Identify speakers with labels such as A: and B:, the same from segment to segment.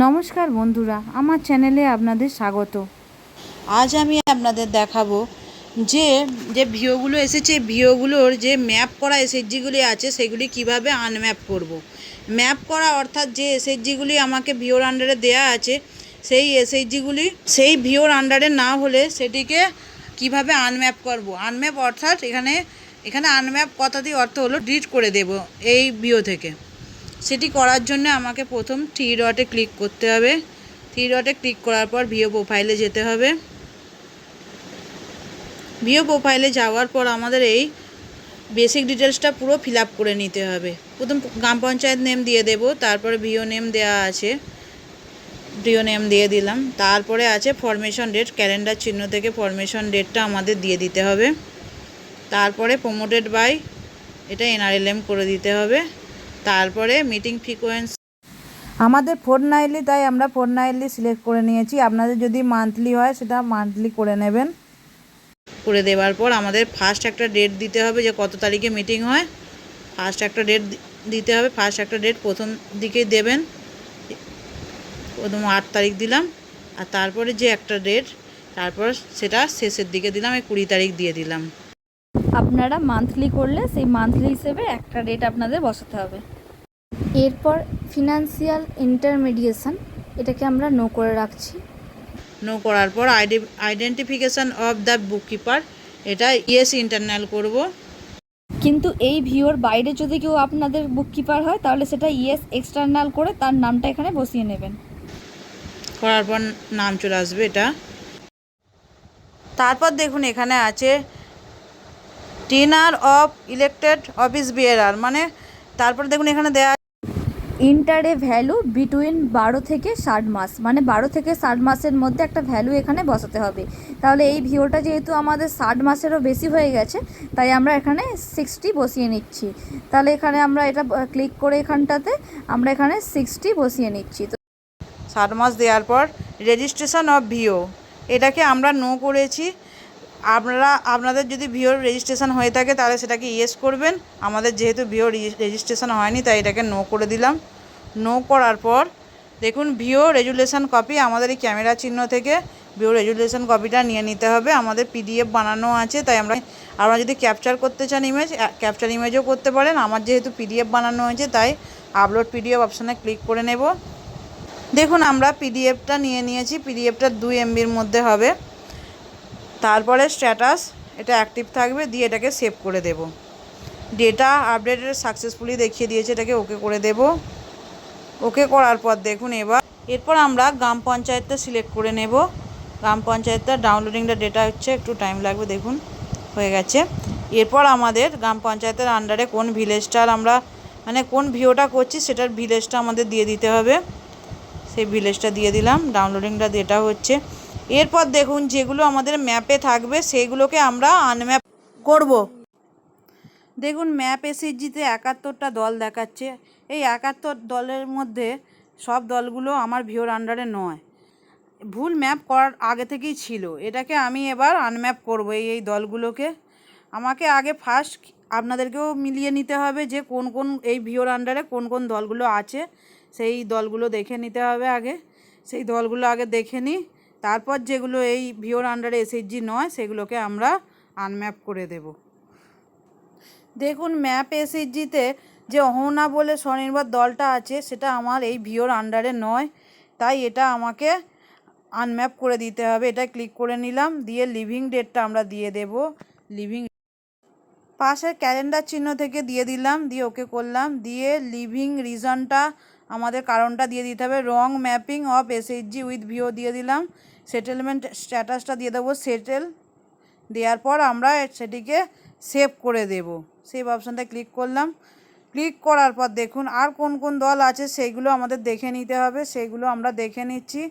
A: নমস্কার বন্ধুরা, আমার চ্যানেলে আপনাদের স্বাগত
B: আজ আমি আপনাদের দেখাবো যে যে ভিওগুলো এসেছে ভিওগুলোর যে ম্যাপ করা এসএসজিগুলি আছে, সেগুলি কীভাবে আনম্যাপ করব। ম্যাপ করা অর্থাৎ যে এসএসজিগুলি আমাকে ভিওর আন্ডারে দেয়া আছে, সেই এসএসজিগুলি সেই ভিওর আন্ডারে না হলে সেটিকে কীভাবে আনম্যাপ করব। আনম্যাপ অর্থাৎ এখানে এখানে আনম্যাপ কথাটি অর্থ হলো ডিট করে দেব এই ভিও থেকে সেটি করার জন্য আমাকে প্রথম থ্রি ডটে ক্লিক করতে হবে। থ্রি ডটে ক্লিক করার পর ভিও প্রোফাইলে যেতে হবে। ভিও প্রোফাইলে যাওয়ার পর আমাদের এই বেসিক ডিটেলসটা পুরো ফিল করে নিতে হবে। প্রথম গ্রাম পঞ্চায়েত নেম দিয়ে দেব, তারপরে ভিও নেম দেওয়া আছে। ভিও নেম দিয়ে দিলাম। তারপরে আছে ফরমেশন ডেট ক্যালেন্ডার চিহ্ন থেকে ফরমেশন ডেটটা আমাদের দিয়ে দিতে হবে। তারপরে প্রমোটেড বাই এটা এনআরএলএম করে দিতে হবে। তারপরে মিটিং ফ্রিকোয়েন্সি
A: আমাদের ফোর নাইটলি তাই আমরা ফোর নাইটলি সিলেক্ট করে নিয়েছি। আপনাদের যদি মান্থলি হয় সেটা মান্থলি করে নেবেন।
B: করে দেওয়ার পর আমাদের ফার্স্ট একটা ডেট দিতে হবে যে কত তারিখে মিটিং হয়। ফার্স্ট একটা ডেট দিতে হবে ফার্স্ট একটা ডেট প্রথম দিকেই দেবেন। প্রথম আট তারিখ দিলাম আর তারপরে যে একটা ডেট তারপর সেটা শেষের দিকে দিলাম এই কুড়ি তারিখ দিয়ে দিলাম।
C: আপনারা মান্থলি করলে সেই মান্থলি হিসেবে একটা রেট আপনাদের বসাতে হবে। এরপর ফিনান্সিয়াল ইন্টারমিডিয়েশন এটাকে আমরা নো করে রাখছি।
B: নো করার পর ID identification of the bookkeeper এটা ইয়েস ইন্টারনাল করব।
C: কিন্তু এই ভিওর বাইরে যদি কেউ আপনাদের বুককিপার হয় তাহলে সেটা ইএস এক্সটার্নাল করে তার নামটা এখানে বসিয়ে নেবেন।
B: করার পর নাম চলে আসবে এটা। তারপর দেখুন এখানে আছে টিনার অফ ইলেক্টেড অফিস বিয়ারার মানে তারপর দেখুন এখানে দেয়া
C: ইন্টারে ভ্যালু বিটুইন বারো থেকে ষাট মাস মানে বারো থেকে ষাট মাসের মধ্যে একটা ভ্যালু এখানে বসাতে হবে। তাহলে এই ভিওটা যেহেতু আমাদের ষাট মাসেরও বেশি হয়ে গেছে তাই আমরা এখানে সিক্সটি বসিয়ে নিচ্ছি। তাহলে এখানে আমরা এটা ক্লিক করে এখানটাতে আমরা এখানে সিক্সটি বসিয়ে নিচ্ছি। তো
B: ষাট মাস দেওয়ার পর রেজিস্ট্রেশন অফ ভিও এটাকে আমরা নো করেছি। আপনারা, আপনাদের যদি ভিওর রেজিস্ট্রেশন হয়ে থাকে, তাহলে সেটাকে ইয়েস করবেন। আমাদের যেহেতু ভিও রেজিস্ট্রেশন হয়নি, তাই এটাকে নো করে দিলাম। নো করার পর, দেখুন ভিও রেজুলেশন কপি আমাদের এই ক্যামেরা চিহ্ন থেকে ভিও রেজুলেশন কপিটা নিয়ে নিতে হবে। আমাদের পিডিএফ বানানো আছে, তাই আমরা, আপনারা যদি ক্যাপচার করতে চান ইমেজ ক্যাপচার ইমেজও করতে পারেন। আমার যেহেতু পিডিএফ বানানো হয়েছে, তাই আপলোড পিডিএফ অপশানে ক্লিক করে নেব। দেখুন, আমরা পিডিএফটা নিয়ে নিয়েছি। পিডিএফটা দুই এমবির মধ্যে হবে। তারপরে স্ট্যাটাস এটা অ্যাক্টিভ থাকবে, দিয়ে এটাকে সেভ করে দেব। ডেটা আপডেটেড সাকসেসফুলি দেখিয়ে দিয়েছে, এটাকে ওকে করে দেব। ওকে করার পর দেখুন এবার, এরপর আমরা গ্রাম পঞ্চায়েতটা সিলেক্ট করে নেব। গ্রাম পঞ্চায়েতটা ডাউনলোডিংটা ডেটা হচ্ছে, একটু টাইম লাগবে, দেখুন, হয়ে গেছে। এরপর আমাদের গ্রাম পঞ্চায়েতের আন্ডারে কোন ভিলেজটার আমরা মানে কোন ভিওটা করছি, সেটার ভিলেজটা আমাদের দিয়ে দিতে হবে। সেই ভিলেজটা দিয়ে দিলাম ডাউনলোডিংটা ডেটা হচ্ছে। এরপর দেখুন যেগুলো আমাদের ম্যাপে থাকবে, সেগুলোকে আমরা আনম্যাপ করব। দেখুন ম্যাপ এসএসজিতে একাত্তরটা দল দেখাচ্ছে। এই একাত্তর দলের মধ্যে সব দলগুলো আমার ভিওর আন্ডারে নয়। ভুল ম্যাপ করার আগে থেকেই ছিল। এটাকে আমি এবার আনম্যাপ করব এই এই দলগুলোকে। আমাকে আগে ফার্স্ট আপনাদেরকেও মিলিয়ে নিতে হবে যে কোন কোন এই ভিওর আন্ডারে কোন কোন দলগুলো আছে। সেই দলগুলো দেখে নিতে হবে আগে। সেই দলগুলো আগে দেখে নিই। তারপর যেগুলো এই ভিওর আন্ডারে এসএইচজি নয়, সেগুলোকে আমরা আনম্যাপ করে দেব। দেখুন ম্যাপ এসএইচজিতে যে অহনা বলে স্বনির্ভর দলটা আছে, সেটা আমার এই ভিওর আন্ডারে নয়। তাই এটা আমাকে আনম্যাপ করে দিতে হবে। এটা ক্লিক করে নিলাম, দিয়ে লিভিং ডেটটা আমরা দিয়ে দেব। লিভিং পাশের ক্যালেন্ডার চিহ্ন থেকে দিয়ে দিলাম, দিয়ে ওকে করলাম। দিয়ে লিভিং রিজনটা আমাদের কারণটা দিয়ে দিতে হবে। Wrong mapping of SHG with VO দিয়ে দিলাম। সেটেলমেন্ট স্ট্যাটাসটা দিয়ে দেবো সেটেল দেওয়ার পর আমরা সেটিকে সেভ করে দেব। সেভ অপশানটা ক্লিক করলাম। ক্লিক করার পর দেখুন আর কোন কোন দল আছে সেইগুলো আমাদের দেখে নিতে হবে, সেইগুলো আমরা দেখে নিচ্ছি।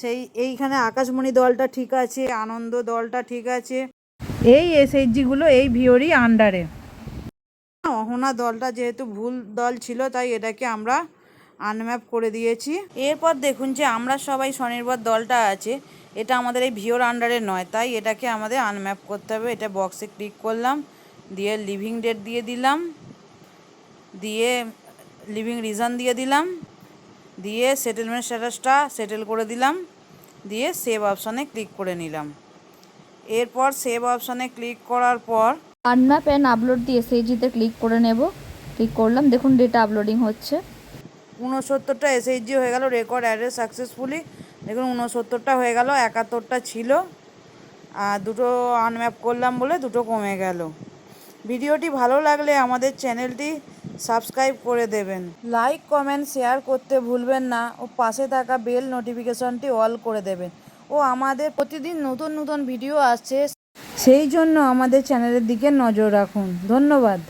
B: সেই এইখানে আকাশমণি দলটা ঠিক আছে, আনন্দ দলটা ঠিক আছে। এই এসএইচজিগুলো এই ভিওরই আন্ডারে অহনা দলটা যেহেতু ভুল দল ছিল, তাই এটাকে আমরা আনম্যাপ করে দিয়েছি। এরপর দেখুন যে আমরা সবাই স্বনির্ভর দলটা আছে। এটা আমাদের এই ভিওর আন্ডারে নয়, তাই এটাকে আমাদের আনম্যাপ করতে হবে। এটা বক্সে ক্লিক করলাম, দিয়ে লিভিং ডেট দিয়ে দিলাম, দিয়ে লিভিং রিজন দিয়ে দিলাম, দিয়ে সেটেলমেন্ট স্ট্যাটাসটা সেটেল করে দিলাম, দিয়ে সেভ অপশানে ক্লিক করে নিলাম। এরপর সেভ অপশানে ক্লিক করার পর
C: আনম্যাপ অ্যান্ড আপলোড দিয়ে এসএইচজিতে ক্লিক করে নেব। ক্লিক করলাম, দেখুন ডেটা আপলোডিং হচ্ছে।
B: উনসত্তরটা এসএইচজি হয়ে গেল রেকর্ড অ্যাড্রেস সাকসেসফুলি দেখুন উনসত্তরটা হয়ে গেল, একাত্তরটা ছিল। আর দুটো আনম্যাপ করলাম বলে দুটো কমে গেল। ভিডিওটি ভালো লাগলে আমাদের চ্যানেলটি সাবস্ক্রাইব করে দেবেন। লাইক কমেন্ট শেয়ার করতে ভুলবেন না ও পাশে থাকা বেল নোটিফিকেশনটি অল করে দেবেন। ও আমাদের প্রতিদিন নতুন নতুন ভিডিও আসছে।
A: সেই জন্য আমাদের চ্যানেলের দিকে নজর রাখুন। ধন্যবাদ।